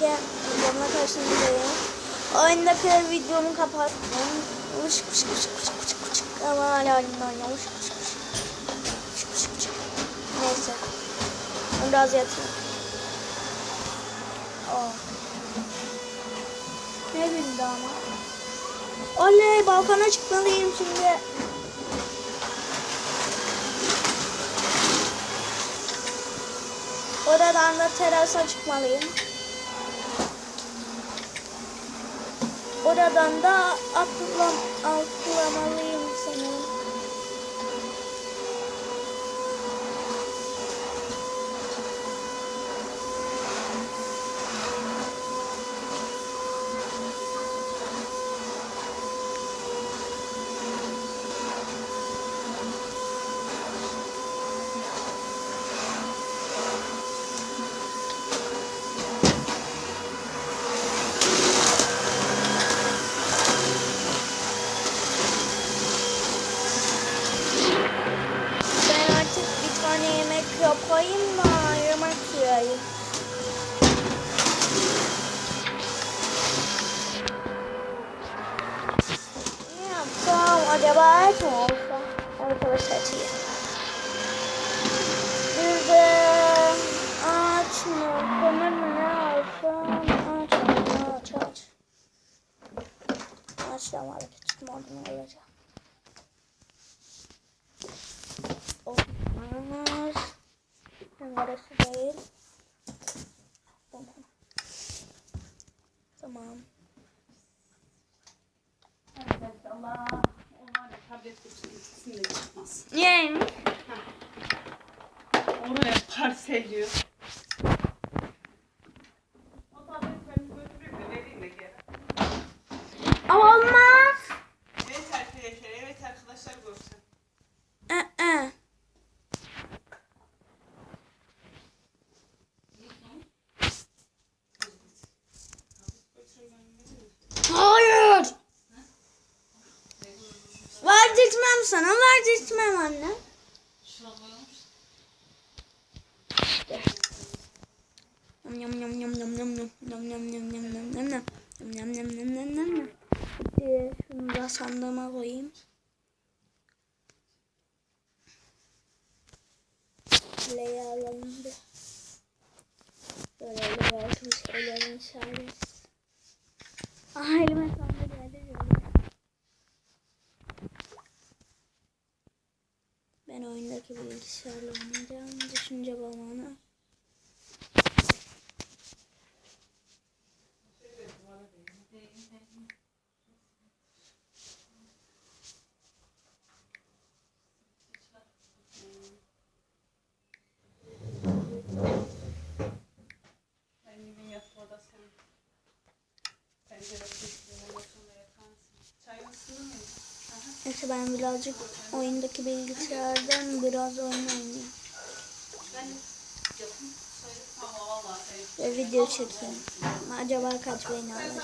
Gel videomla karşınızdayım. Oyundaki videomu kapattım. Uş kuş kuş kuş kuş kuş ama hala oyunda oynuyorum. Uş kuş kuş. Uş kuş kuş. Neyse. Biraz yatayım. Oh. Ne bildi ama. Oley balkona çıkmalıyım şimdi. Oradan da terasa çıkmalıyım. Oradan da atlam atlamalıyım sanırım. Ben artık bir tane yemek yapayım da yemek yiyeyim. Ne yapsam acaba et mi olsa? Arkadaşlar et Bir de aç mı? Kömür mü ne alsam? Aç aç aç aç. Aç da var. Olmaz. Numarası değil. Tamam. Tamam. Allah onlar da tablet kutusu ikisini de çıkmaz. Niye? Oraya parselliyor. O tablet ben götüreyim de vereyim de geri. Ama olmaz. Evet arkadaşlar, evet arkadaşlar görsün. Ee. Götürün ben vereyim. Hayır. Verdirtmem sana, verdirtmem anne. Yum yum yum yum yum yum yum yum yum yum yum yum yum yum yum yum yum yum yum yum. Şunu da sandığıma koyayım. Leyi alalım bir. Böyle yazmış ellerin şarjı. Aa elime sandı geldi. Ben oyundaki bilgisayarla oynayacağım. Düşünce balonu. Arkadaşlar ben birazcık oyundaki bilgisayardan biraz oyun oynayayım. Ve video çekeyim. Acaba kaç beğeni alır?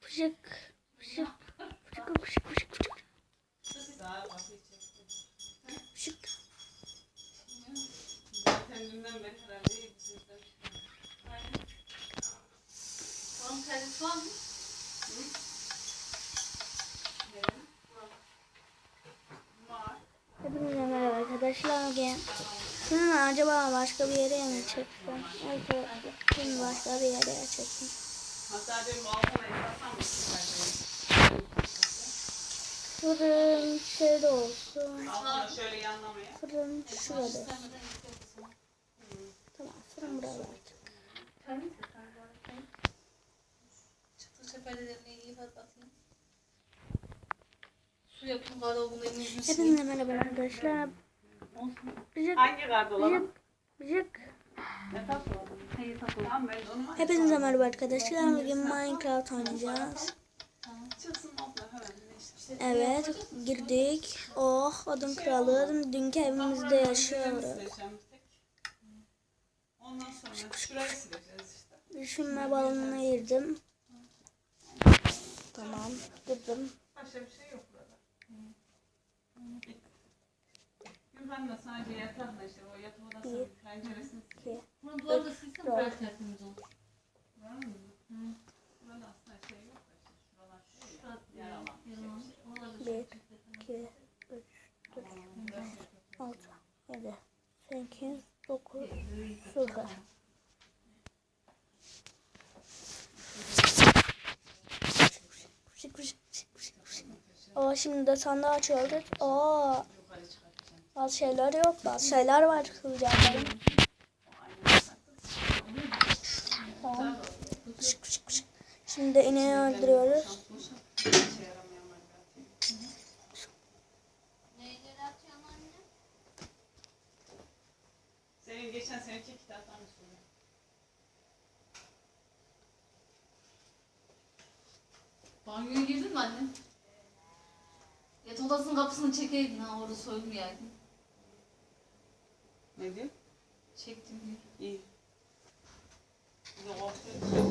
Pıcık. kendimden beter değil sizden. Onun telefon mu? Hepinize merhaba arkadaşlar. Bugün acaba başka bir yere mi çektim? Evet, şimdi başka bir yere çektim. Hatta benim altına yıkasam mı? Fırın şöyle olsun. Altına şöyle yanlamaya. Fırın şurada. Buralar. Çıktı seferlerine iyi bak bakayım. Su yapın gardırobunu emin? Hepinize merhaba arkadaşlar. Hangi gardıroba? Bıcık. Bıcık. Hepinize merhaba arkadaşlar. Bugün Minecraft oynayacağız. Evet girdik. Oh adım kralı. Dünkü evimizde yaşıyoruz. Ondan sonra şurayı sileceğiz işte. Düşünme balonuna girdim. Tamam. Dedim. Başka bir şey yok burada. Yuhanna sadece yatakla işte o yatak odasının penceresini. Bunu duvarı da silsem gayet tertemiz olur. var mı? Burada aslında şey yok da işte şuralar şey ya. Şurası Yaralan. yaralan. Oralarda Bir. şöyle çektim. iki, üç, dört, altı, yedi, sekiz, dokuz, sıfır. Şimdi de sandığı açıyoruz. Aa bazı şeyler yok. Bazı şeyler var kılacaklarım. Şimdi de ineği öldürüyoruz. Senin geçen seneki kitaptan soruyor. Banyoya girdin mi anne? Yat odasının kapısını çekeydin ha orada soyulmayaydın. Ne diyor? Çektim diyor. İyi. Bir de.